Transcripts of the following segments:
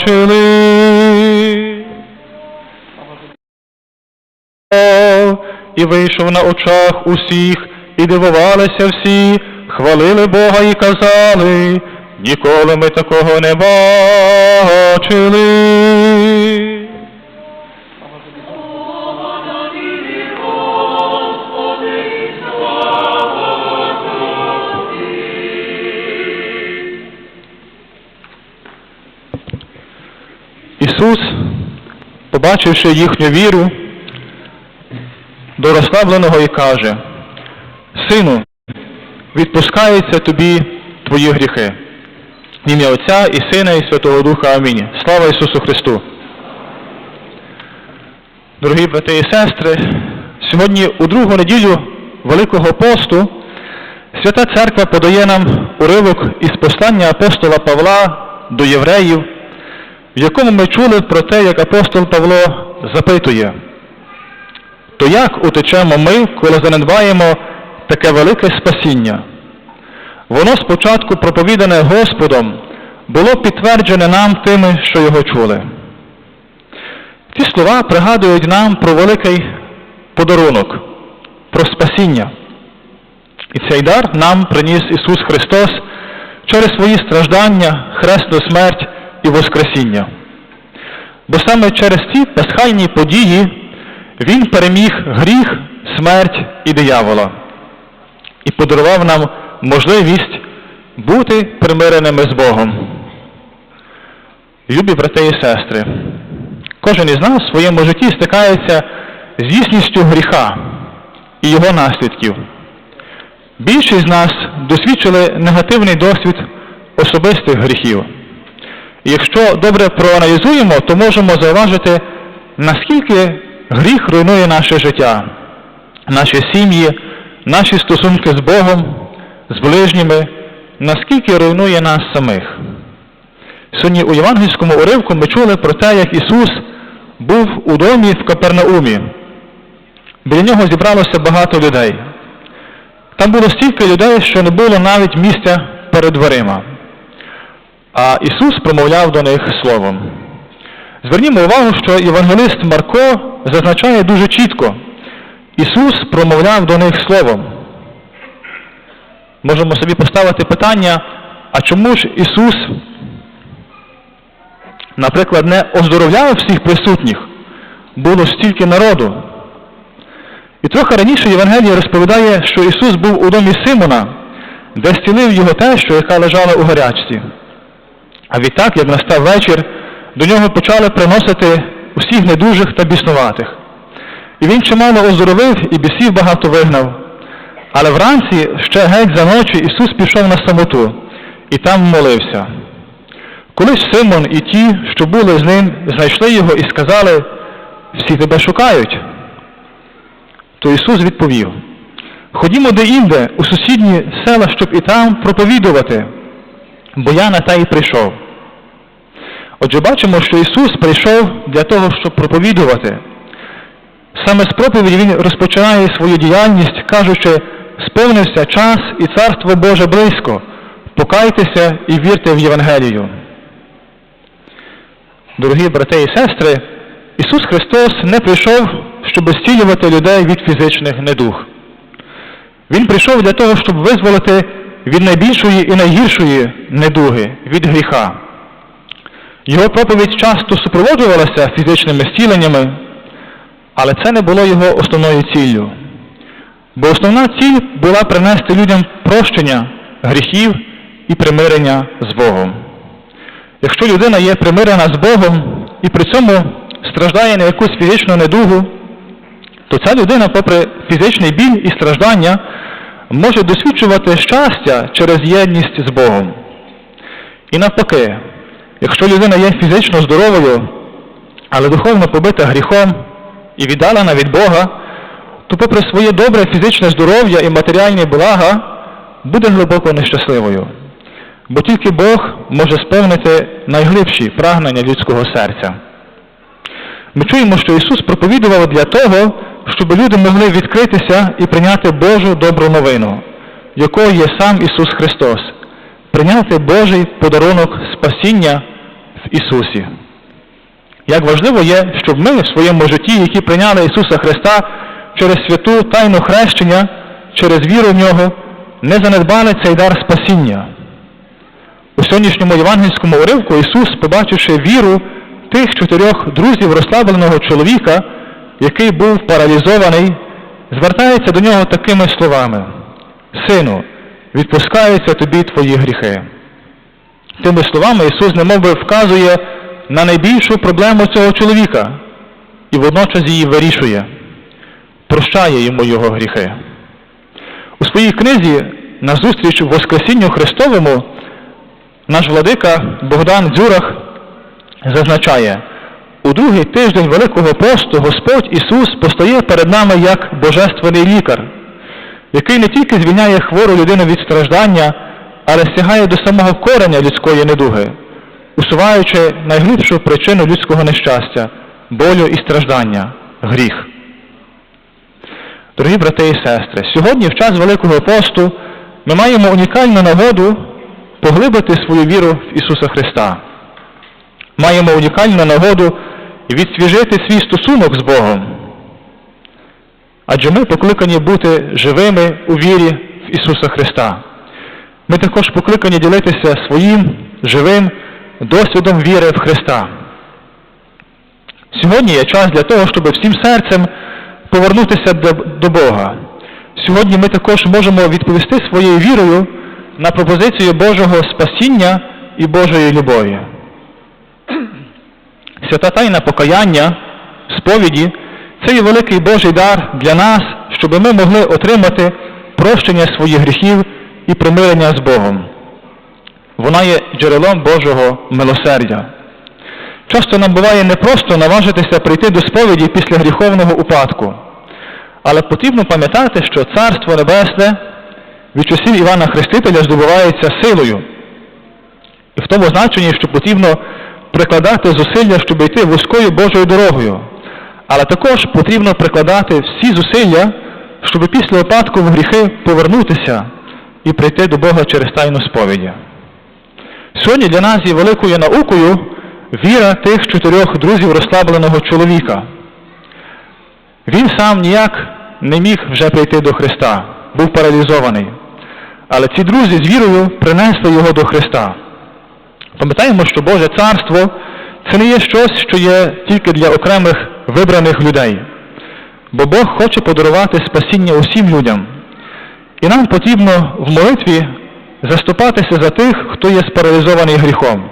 бачили. І вийшов на очах усіх, і дивувалися всі, хвалили Бога і казали, ніколи ми такого не бачили. Ісус, побачивши їхню віру, до розслабленого і каже, Сину, відпускаються тобі твої гріхи. В ім'я Отця і Сина, і Святого Духа. Амінь. Слава Ісусу Христу! Дорогі брати і сестри, сьогодні у другу неділю Великого посту Свята Церква подає нам уривок із послання апостола Павла до євреїв, в якому ми чули про те, як апостол Павло запитує, то як утечемо ми, коли занедбаємо таке велике спасіння? Воно спочатку проповідане Господом було підтверджене нам тими, що його чули. Ці слова пригадують нам про великий подарунок, про спасіння. І цей дар нам приніс Ісус Христос через свої страждання, хресну смерть і Воскресіння. Бо саме через ці пасхальні події Він переміг гріх, смерть і диявола і подарував нам можливість бути примиреними з Богом. Любі брати і сестри, кожен із нас в своєму житті стикається з дійсністю гріха і його наслідків. Більшість з нас досвідчили негативний досвід особистих гріхів. Якщо добре проаналізуємо, то можемо зауважити, наскільки гріх руйнує наше життя, наші сім'ї, наші стосунки з Богом, з ближніми, наскільки руйнує нас самих. Сьогодні у євангельському уривку ми чули про те, як Ісус був у домі в Капернаумі. Біля нього зібралося багато людей. Там було стільки людей, що не було навіть місця перед дверима. А Ісус промовляв до них словом. Звернімо увагу, що євангелист Марко зазначає дуже чітко. Ісус промовляв до них словом. Можемо собі поставити питання, а чому ж Ісус, наприклад, не оздоровляв всіх присутніх? Було стільки народу. І трохи раніше Євангеліє розповідає, що Ісус був у домі Симона, де зцілив його тещу, яка лежала у гарячці. А відтак, як настав вечір, до нього почали приносити усіх недужих та біснуватих. І він чимало оздоровив і бісів багато вигнав. Але вранці, ще геть за ночі, Ісус пішов на самоту і там молився. Колись Симон і ті, що були з ним, знайшли його і сказали, всі тебе шукають. То Ісус відповів, ходімо де-інде, у сусідні села, щоб і там проповідувати, бо я на те і прийшов. Отже, бачимо, що Ісус прийшов для того, щоб проповідувати. Саме з проповіді Він розпочинає свою діяльність, кажучи, сповнився час і Царство Боже близько, покайтеся і вірте в Євангелію. Дорогі брати і сестри, Ісус Христос не прийшов, щоб зцілювати людей від фізичних недуг. Він прийшов для того, щоб визволити від найбільшої і найгіршої недуги, від гріха. Його проповідь часто супроводжувалася фізичними зціленнями, але це не було його основною ціллю. Бо основна ціль була принести людям прощення гріхів і примирення з Богом. Якщо людина є примирена з Богом і при цьому страждає на якусь фізичну недугу, то ця людина, попри фізичний біль і страждання, може досвідчувати щастя через єдність з Богом. І навпаки, якщо людина є фізично здоровою, але духовно побита гріхом і віддалена від Бога, то попри своє добре фізичне здоров'я і матеріальні блага, буде глибоко нещасливою. Бо тільки Бог може сповнити найглибші прагнення людського серця. Ми чуємо, що Ісус проповідував для того, щоб люди могли відкритися і прийняти Божу добру новину, якою є сам Ісус Христос, прийняти Божий подарунок спасіння в Ісусі. Як важливо є, щоб ми в своєму житті, які прийняли Ісуса Христа через святу тайну хрещення, через віру в Нього, не занедбали цей дар спасіння. У сьогоднішньому євангельському уривку Ісус, побачивши віру тих чотирьох друзів розслабленого чоловіка, який був паралізований, звертається до нього такими словами: Сину, відпускаються тобі твої гріхи. Тими словами Ісус немовби вказує на найбільшу проблему цього чоловіка і водночас її вирішує, прощає йому його гріхи. У своїй книзі «Назустріч Воскресінню Христовому наш владика Богдан Дзюрах зазначає, у другий тиждень Великого посту Господь Ісус постає перед нами як божественний лікар, який не тільки звільняє хвору людину від страждання, але сягає до самого кореня людської недуги, усуваючи найглибшу причину людського нещастя, болю і страждання гріх. Дорогі брати і сестри, сьогодні, в час Великого посту, ми маємо унікальну нагоду поглибити свою віру в Ісуса Христа. Маємо унікальну нагоду відсвіжити свій стосунок з Богом. Адже ми покликані бути живими у вірі в Ісуса Христа. Ми також покликані ділитися своїм живим досвідом віри в Христа. Сьогодні є час для того, щоб всім серцем повернутися до Бога. Сьогодні ми також можемо відповісти своєю вірою на пропозицію Божого спасіння і Божої любові. Свята тайна покаяння, сповіді це є великий Божий дар для нас, щоб ми могли отримати прощення своїх гріхів і примирення з Богом. Вона є джерелом Божого милосердя. Часто нам буває непросто наважитися прийти до сповіді після гріховного упадку. Але потрібно пам'ятати, що Царство Небесне від часів Івана Хрестителя здобувається силою. І в тому значенні, що потрібно прикладати зусилля, щоб йти вузькою Божою дорогою. Але також потрібно прикладати всі зусилля, щоб після випадку в гріхи повернутися і прийти до Бога через тайну сповіді. Сьогодні для нас є великою наукою віра тих чотирьох друзів розслабленого чоловіка. Він сам ніяк не міг вже прийти до Христа, був паралізований. Але ці друзі з вірою принесли його до Христа. Пам'ятаємо, що Боже Царство це не є щось, що є тільки для окремих вибраних людей. Бо Бог хоче подарувати спасіння усім людям. І нам потрібно в молитві заступатися за тих, хто є спаралізований гріхом,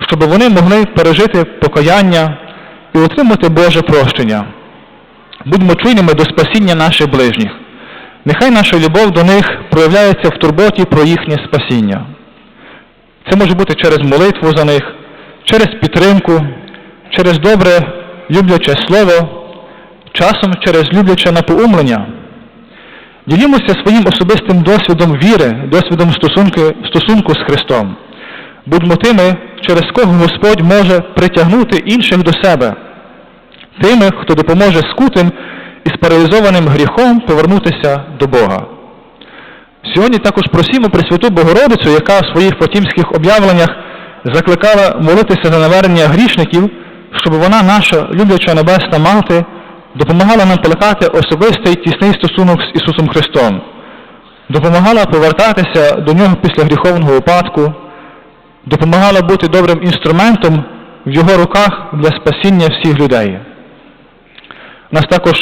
щоб вони могли пережити покаяння і отримати Боже прощення. Будьмо чуйними до спасіння наших ближніх. Нехай наша любов до них проявляється в турботі про їхнє спасіння. Це може бути через молитву за них, через підтримку, через добре любляче слово, часом через любляче напоумлення. Ділімося своїм особистим досвідом віри, досвідом стосунки, стосунку з Христом. Будьмо тими, через кого Господь може притягнути інших до себе, тими, хто допоможе скутим і спаралізованим гріхом повернутися до Бога. Сьогодні також просімо Пресвяту Богородицю, яка в своїх фатімських об'явленнях закликала молитися за навернення грішників, щоб вона, наша любляча небесна мати, допомагала нам плекати особистий тісний стосунок з Ісусом Христом, допомагала повертатися до Нього після гріховного упадку, допомагала бути добрим інструментом в Його руках для спасіння всіх людей. Нас також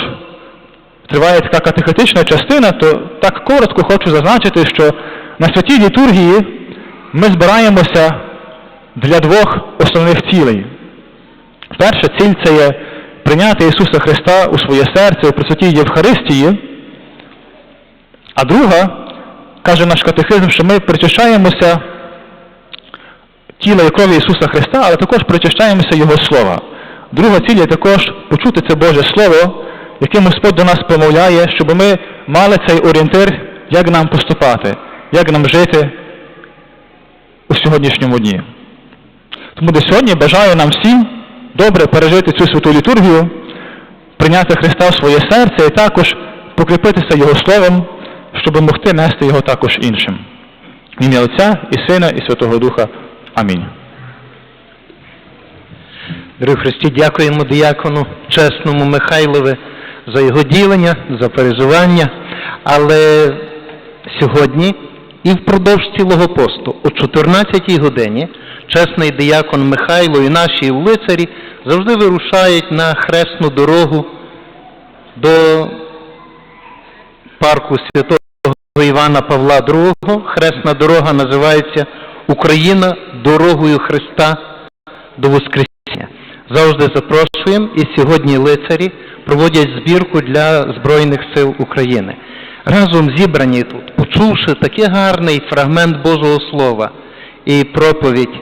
триває така катехетична частина, то так коротко хочу зазначити, що на святій літургії ми збираємося для двох основних цілей. Перша ціль це є прийняти Ісуса Христа у своє серце у Пресвятій Євхаристії. А друга, каже наш катехизм, що ми причащаємося тіла і крові Ісуса Христа, але також причащаємося Його Слова. Друга ціль є також почути це Боже Слово, яким Господь до нас промовляє, щоб ми мали цей орієнтир, як нам поступати, як нам жити у сьогоднішньому дні. Тому до сьогодні бажаю нам всім добре пережити цю святу літургію, прийняти Христа в своє серце і також покріпитися Його Словом, щоб могти нести його також іншим. В ім'я Отця і Сина, і Святого Духа. Амінь. Дорогі Христі, дякуємо диякону чесному Михайлові за його ділення, за переживання. Але сьогодні і впродовж цілого посту о 14-й годині чесний диякон Михайло і наші лицарі завжди вирушають на хресну дорогу до парку святого Івана Павла II. Хресна дорога називається Україна дорогою Христа до Воскресіння. Завжди запрошуємо і сьогодні лицарі проводять збірку для Збройних сил України. Разом зібрані тут, почувши такий гарний фрагмент Божого Слова і проповідь